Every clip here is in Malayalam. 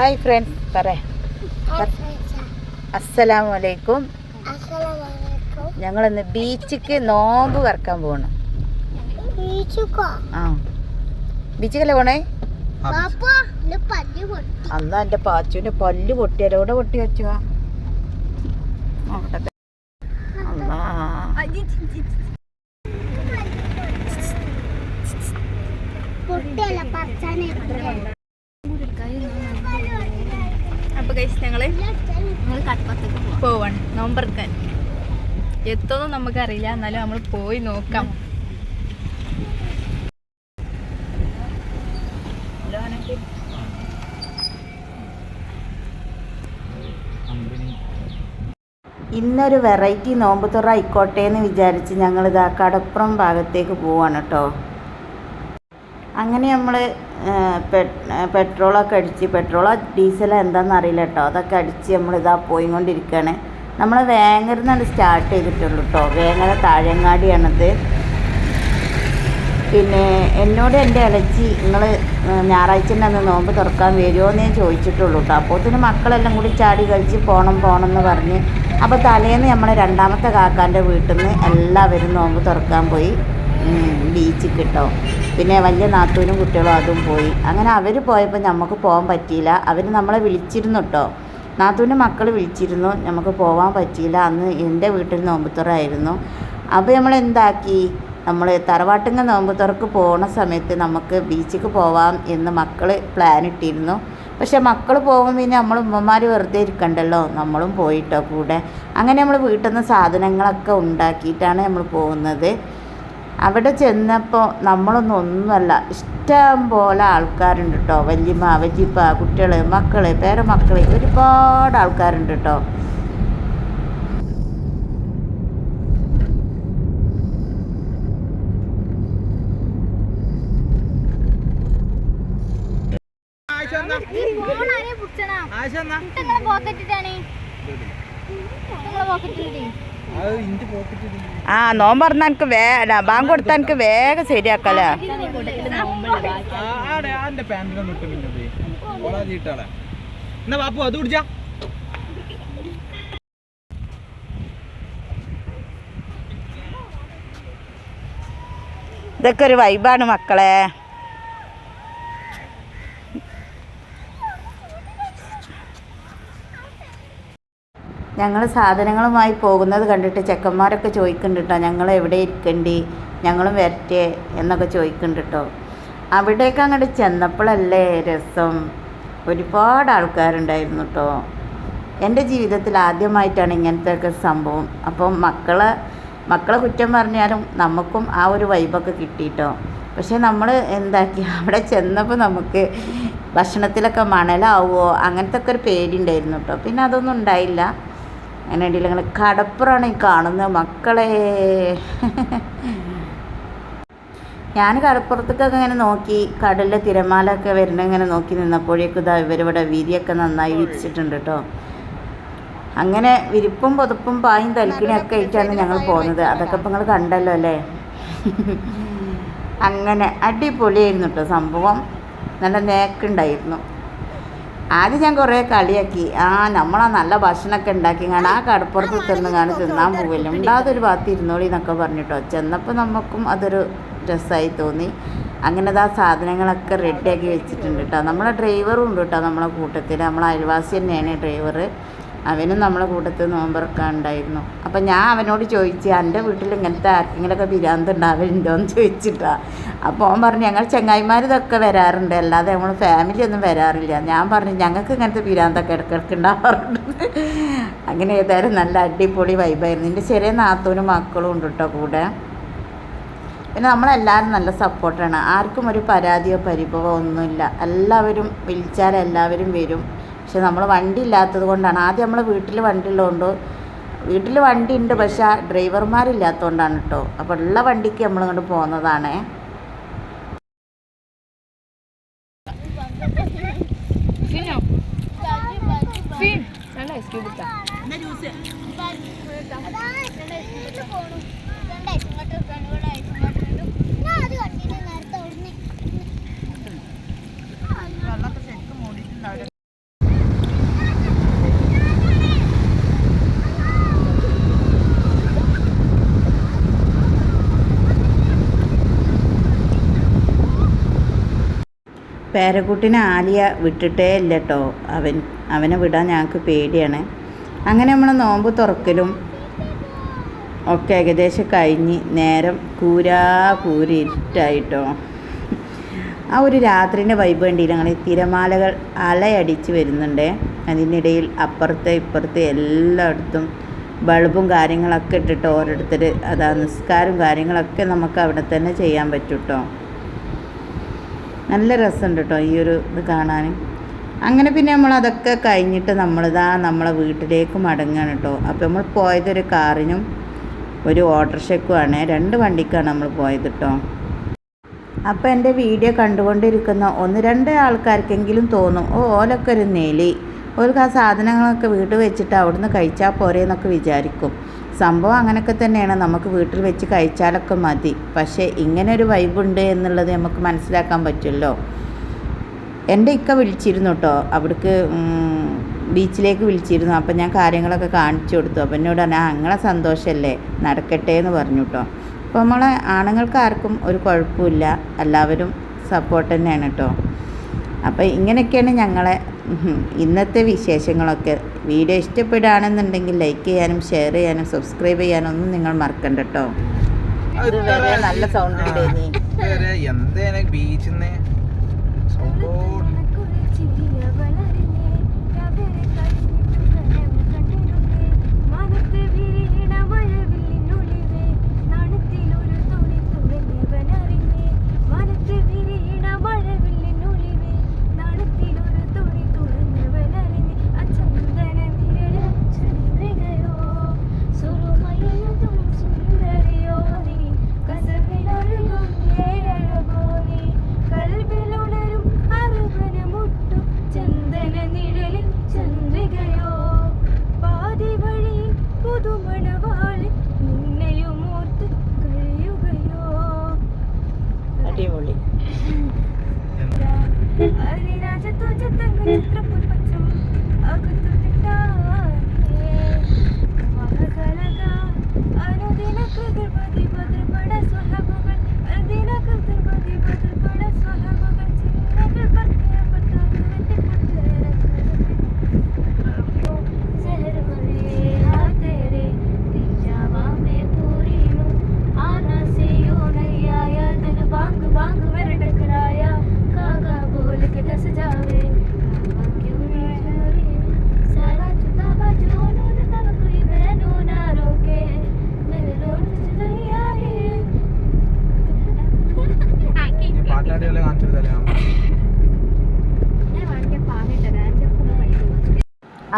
ഹായ് ഫ്രണ്ട്സ് പറ അസ്സലാമു അലൈക്കും ഞങ്ങളിന്ന് ബീച്ചിക്ക് നോമ്പ് കറക്കാൻ പോണു. ആ. ബീച്ചിക്കല്ലേ പോണേ? അന്ന് എന്റെ പാച്ചുവിന്റെ പല്ല് പൊട്ടിയാലോ? എവിടെ പൊട്ടി വെച്ചു? നോക്കട്ടെ അല്ലാ അപ്പൊ കഴിച്ച് ഞങ്ങൾ പോവാണ്. നോമ്പറക്കാൻ എത്തൊന്നും നമുക്കറിയില്ല. എന്നാലും നമ്മൾ പോയി നോക്കാം. ഇന്നൊരു വെറൈറ്റി നോമ്പ് തുറ ആയിക്കോട്ടെ എന്ന് വിചാരിച്ച് ഞങ്ങൾ ഇതാ കടപ്പുറം ഭാഗത്തേക്ക് പോവാണ് കേട്ടോ. അങ്ങനെ നമ്മൾ പെട്രോളൊക്കെ അടിച്ച് പെട്രോളോ ഡീസലോ എന്താണെന്ന് അറിയില്ല കേട്ടോ അതൊക്കെ അടിച്ച് നമ്മൾ ഇതാ പോയിക്കൊണ്ടിരിക്കുകയാണ് നമ്മൾ വേങ്ങരുന്നാണ് സ്റ്റാർട്ട് ചെയ്തിട്ടുള്ളൂ കേട്ടോ വേങ്ങര താഴങ്ങാടിയാണത്. പിന്നെ എന്നോട് എന്റെ ഇളച്ചി നിങ്ങൾ ഞായറാഴ്ച തന്നെ അന്ന് നോമ്പ് തുറക്കാൻ വരുമോ എന്ന് ഞാൻ ചോദിച്ചിട്ടുള്ളൂ കേട്ടോ അപ്പോഴത്തേന് മക്കളെല്ലാം കൂടി ചാടി കളിച്ച് പോകണം പോകണം എന്ന് പറഞ്ഞ് അപ്പോൾ തലേന്ന് നമ്മളെ രണ്ടാമത്തെ കാക്കാന്റെ വീട്ടിൽ നിന്ന് എല്ലാവരും നോമ്പ് തുറക്കാൻ പോയി ബീച്ചിൽ കിട്ടോ പിന്നെ വലിയ നാത്തൂനും കുട്ടികളും അതും പോയി. അങ്ങനെ അവർ പോയപ്പോൾ നമുക്ക് പോകാൻ പറ്റിയില്ല. അവർ നമ്മളെ വിളിച്ചിരുന്നു കേട്ടോ നാത്തൂന്റെ മക്കൾ വിളിച്ചിരുന്നു. നമുക്ക് പോകാൻ പറ്റിയില്ല. അന്ന് എന്റെ വീട്ടിൽ നോമ്പുത്തുറായിരുന്നു അപ്പോൾ നമ്മൾ എന്താക്കി? നമ്മൾ തറവാട്ടിങ്ങ നോമ്പുത്തുറക്ക് പോകുന്ന സമയത്ത് നമുക്ക് ബീച്ചിക്ക് പോവാം എന്ന് മക്കൾ പ്ലാൻ ഇട്ടിരുന്നു. പക്ഷെ മക്കൾ പോകുമ്പോൾ പിന്നെ നമ്മൾ ഉമ്മമാർ വെറുതെ ഇരിക്കണ്ടല്ലോ. നമ്മളും പോയിട്ടോ കൂടെ. അങ്ങനെ നമ്മൾ വീട്ടിൽ നിന്ന് സാധനങ്ങളൊക്കെ ഉണ്ടാക്കിയിട്ടാണ് നമ്മൾ പോകുന്നത്. അവിടെ ചെന്നപ്പോൾ നമ്മളൊന്നും ഒന്നുമല്ല. ഇഷ്ടം പോലെ ആൾക്കാരുണ്ട് കേട്ടോ വല്യമ്മ വല്യപ്പ കുട്ടികൾ മക്കൾ പേരമക്കൾ ഒരുപാട് ആൾക്കാരുണ്ട് കേട്ടോ ആ നോമ്പ് പറഞ്ഞാൽ എനിക്ക് വേ ബാങ്ക് കൊടുത്താൽ എനിക്ക് വേഗം കുടിച്ചാ. ഇതൊക്കെ ഒരു വൈബാണ് മക്കളെ. ഞങ്ങൾ സാധനങ്ങളുമായി പോകുന്നത് കണ്ടിട്ട് ചെക്കന്മാരൊക്കെ ചോദിക്കുന്നുണ്ട് ഞങ്ങൾ എവിടെ ഇരിക്കണ്ടി? ഞങ്ങളും വരട്ടെ? എന്നൊക്കെ ചോദിക്കുന്നുണ്ട് കേട്ടോ അവിടേക്ക് അങ്ങോട്ട് ചെന്നപ്പോഴല്ലേ രസം. ഒരുപാട് ആൾക്കാരുണ്ടായിരുന്നു കേട്ടോ എന്റെ ജീവിതത്തിൽ ആദ്യമായിട്ടാണ് ഇങ്ങനത്തെ ഒക്കെ സംഭവം. അപ്പം മക്കളെ മക്കളെ കുറ്റം പറഞ്ഞാലും നമുക്കും ആ ഒരു വൈബൊക്കെ കിട്ടിയിട്ടോ. പക്ഷേ നമ്മൾ എന്താക്കി അവിടെ ചെന്നപ്പോൾ നമുക്ക് ഭക്ഷണത്തിലൊക്കെ മണലാവുമോ അങ്ങനത്തെ ഒക്കെ ഒരു പേടി ഉണ്ടായിരുന്നു കേട്ടോ പിന്നെ അതൊന്നും ഉണ്ടായില്ല. അങ്ങനെ ഇടയിൽ അങ്ങനെ കടപ്പുറമാണ് ഈ കാണുന്നത് മക്കളെ. ഞാൻ കടപ്പുറത്തേക്കൊക്കെ ഇങ്ങനെ നോക്കി കടലിലെ തിരമാലയൊക്കെ വരുന്ന ഇങ്ങനെ നോക്കി നിന്നപ്പോഴേക്കും ഇതാ ഇവരിവിടെ വിരിയൊക്കെ നന്നായി വിരിച്ചിട്ടുണ്ട് കേട്ടോ. അങ്ങനെ വിരിപ്പും പുതപ്പും പായും തലിക്കിനൊക്കെ ആയിട്ടാണ് ഞങ്ങൾ പോകുന്നത്. അതൊക്കെ ഇപ്പം നിങ്ങൾ കണ്ടല്ലോ അല്ലേ? അങ്ങനെ അടിപൊളിയായിരുന്നു കേട്ടോ സംഭവം. നല്ല നേക്കുണ്ടായിരുന്നു. ആദ്യം ഞാൻ കുറേ കളിയാക്കി. ആ നമ്മളാ നല്ല ഭക്ഷണമൊക്കെ ഉണ്ടാക്കി കാണാൻ ആ കടപ്പുറത്ത് തിന്ന് കാണി തിന്നാൻ പോവില്ല. ഉണ്ടാതൊരു ഭാഗത്ത് ഇരുന്നോളി എന്നൊക്കെ പറഞ്ഞിട്ടോ. ചെന്നപ്പോൾ നമുക്കും അതൊരു രസമായി തോന്നി. അങ്ങനെ ആ സാധനങ്ങളൊക്കെ റെഡിയാക്കി വെച്ചിട്ടുണ്ട് കേട്ടോ നമ്മളെ ഡ്രൈവറും ഉണ്ട് കേട്ടോ നമ്മളെ കൂട്ടത്തിൽ നമ്മളെ അയൽവാസി തന്നെയാണ് ഡ്രൈവർ അവനും നമ്മളെ കൂട്ടത്തിൽ നോമ്പറക്കാണ്ടായിരുന്നു അപ്പം ഞാൻ അവനോട് ചോദിച്ചു എന്റെ വീട്ടിൽ ഇങ്ങനത്തെ ആർക്കെങ്കിലുമൊക്കെ ബിരാന്തുണ്ടാവലുണ്ടോ എന്ന് ചോദിച്ചിട്ടാ. അപ്പോൾ അവൻ പറഞ്ഞു ഞങ്ങൾ ചങ്ങായിമാർ ഇതൊക്കെ വരാറുണ്ട്. അല്ലാതെ നമ്മൾ ഫാമിലി ഒന്നും വരാറില്ല. ഞാൻ പറഞ്ഞു ഞങ്ങൾക്ക് ഇങ്ങനത്തെ പിരാന്തൊക്കെ ഇടയ്ക്കിടയ്ക്ക് ഉണ്ടാവാറുണ്ട് അങ്ങനെ ഏതായാലും നല്ല അടിപൊളി വൈബായിരുന്നു എന്റെ ചെറിയ നാത്തൂനും മക്കളും ഉണ്ട് കേട്ടോ കൂടെ. പിന്നെ നമ്മളെല്ലാവരും നല്ല സപ്പോർട്ടാണ് ആർക്കും ഒരു പരാതിയോ പരിഭവമോ ഒന്നുമില്ല. എല്ലാവരും വിളിച്ചാൽ എല്ലാവരും വരും. പക്ഷെ നമ്മൾ വണ്ടി ഇല്ലാത്തത് കൊണ്ടാണ്. ആദ്യം നമ്മൾ വീട്ടിൽ വണ്ടി ഉള്ളതുകൊണ്ട് വീട്ടിൽ വണ്ടി ഉണ്ട് പക്ഷേ ഡ്രൈവർമാരില്ലാത്തതുകൊണ്ടാണ് കേട്ടോ അപ്പോൾ ഉള്ള വണ്ടിക്ക് നമ്മളിങ്ങോട്ട് പോകുന്നതാണേ Eskiyorduk da. Ne diyorsun? Ben. Ben. പേരക്കുട്ടിനെ ആലിയ വിട്ടിട്ടേ ഇല്ല കേട്ടോ അവൻ അവനെ വിടാൻ ഞങ്ങൾക്ക് പേടിയാണ്. അങ്ങനെ നമ്മൾ നോമ്പ് തുറക്കലും ഒക്കെ ഏകദേശം കഴിഞ്ഞ് നേരം കൂരാ കൂരി ഇരുട്ടായിട്ടോ. ആ ഒരു രാത്രിന്റെ വൈബ് കണ്ടില്ല? അങ്ങനെ തിരമാലകൾ അലയടിച്ച് വരുന്നുണ്ട്. അതിനിടയിൽ അപ്പുറത്തെ ഇപ്പുറത്തെ എല്ലായിടത്തും ബൾബും കാര്യങ്ങളൊക്കെ ഇട്ടിട്ട് ഓരോരുത്തർ അതാ നിസ്കാരവും കാര്യങ്ങളൊക്കെ നമുക്ക് അവിടെ തന്നെ ചെയ്യാൻ പറ്റും കേട്ടോ നല്ല രസമുണ്ട് കേട്ടോ ഈ ഒരു ഇത് കാണാൻ. അങ്ങനെ പിന്നെ നമ്മൾ അതൊക്കെ കഴിഞ്ഞിട്ട് നമ്മളിതാ നമ്മളെ വീട്ടിലേക്ക് മടങ്ങുകയാണ് കേട്ടോ അപ്പോൾ നമ്മൾ പോയതൊരു കാറിനും ഒരു ഓട്ടോറിക്ഷയ്ക്കുമാണ് രണ്ട് വണ്ടിക്കാണ് നമ്മൾ പോയത് കേട്ടോ അപ്പോൾ എന്റെ വീഡിയോ കണ്ടുകൊണ്ടിരിക്കുന്ന ഒന്ന് രണ്ട് ആൾക്കാർക്കെങ്കിലും തോന്നും ഓ ഓലൊക്കെ ഒരു നെലി. ഓർക്ക് ആ സാധനങ്ങളൊക്കെ വീട്ടിൽ വെച്ചിട്ട് അവിടുന്ന് കഴിച്ചാൽ പോരെ എന്നൊക്കെ വിചാരിക്കും. സംഭവം അങ്ങനെയൊക്കെ തന്നെയാണ്. നമുക്ക് വീട്ടിൽ വെച്ച് കഴിച്ചാലൊക്കെ മതി. പക്ഷേ ഇങ്ങനെ ഒരു വൈബുണ്ട് എന്നുള്ളത് നമുക്ക് മനസ്സിലാക്കാൻ പറ്റുമല്ലോ. എന്റെ ഇക്ക വിളിച്ചിരുന്നു കേട്ടോ അവിടേക്ക് ബീച്ചിലേക്ക് വിളിച്ചിരുന്നു. അപ്പം ഞാൻ കാര്യങ്ങളൊക്കെ കാണിച്ചു കൊടുത്തു. അപ്പം എന്നോട് പറഞ്ഞാൽ അങ്ങനെ സന്തോഷമല്ലേ നടക്കട്ടെ എന്ന് പറഞ്ഞു കേട്ടോ അപ്പോൾ നമ്മളെ ആണുങ്ങൾക്ക് ആർക്കും ഒരു കുഴപ്പമില്ല. എല്ലാവരും സപ്പോർട്ട് തന്നെയാണ് കേട്ടോ അപ്പോൾ ഇങ്ങനെയൊക്കെയാണ് ഞങ്ങളെ ഇന്നത്തെ വിശേഷങ്ങളൊക്കെ. വീഡിയോ ഇഷ്ടപ്പെടുകയാണെന്നുണ്ടെങ്കിൽ ലൈക്ക് ചെയ്യാനും ഷെയർ ചെയ്യാനും സബ്സ്ക്രൈബ് ചെയ്യാനും ഒന്നും നിങ്ങൾ മറക്കണ്ട കേട്ടോ നല്ല സൗണ്ട് ബീച്ചിന്ന് ഇനി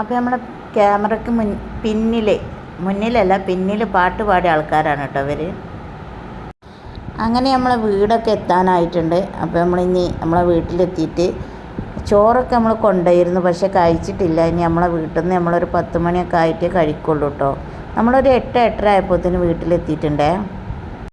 അപ്പോൾ നമ്മുടെ ക്യാമറയ്ക്ക് മുൻ പിന്നിൽ മുന്നിലല്ല പിന്നിൽ പാട്ട് പാടിയ ആൾക്കാരാണ് കേട്ടോ അവർ അങ്ങനെ നമ്മളെ വീടൊക്കെ എത്താനായിട്ടുണ്ട്. അപ്പോൾ നമ്മളിനി നമ്മളെ വീട്ടിലെത്തിയിട്ട് ചോറൊക്കെ നമ്മൾ കൊണ്ടുപോയിരുന്നു പക്ഷെ കഴിച്ചിട്ടില്ല. ഇനി നമ്മളെ വീട്ടിൽ നിന്ന് നമ്മളൊരു പത്ത് മണിയൊക്കെ ആയിട്ടേ കഴിക്കുള്ളൂ കേട്ടോ. നമ്മളൊരു എട്ട് എട്ടര ആയപ്പോഴത്തേന് വീട്ടിലെത്തിയിട്ടുണ്ടേ.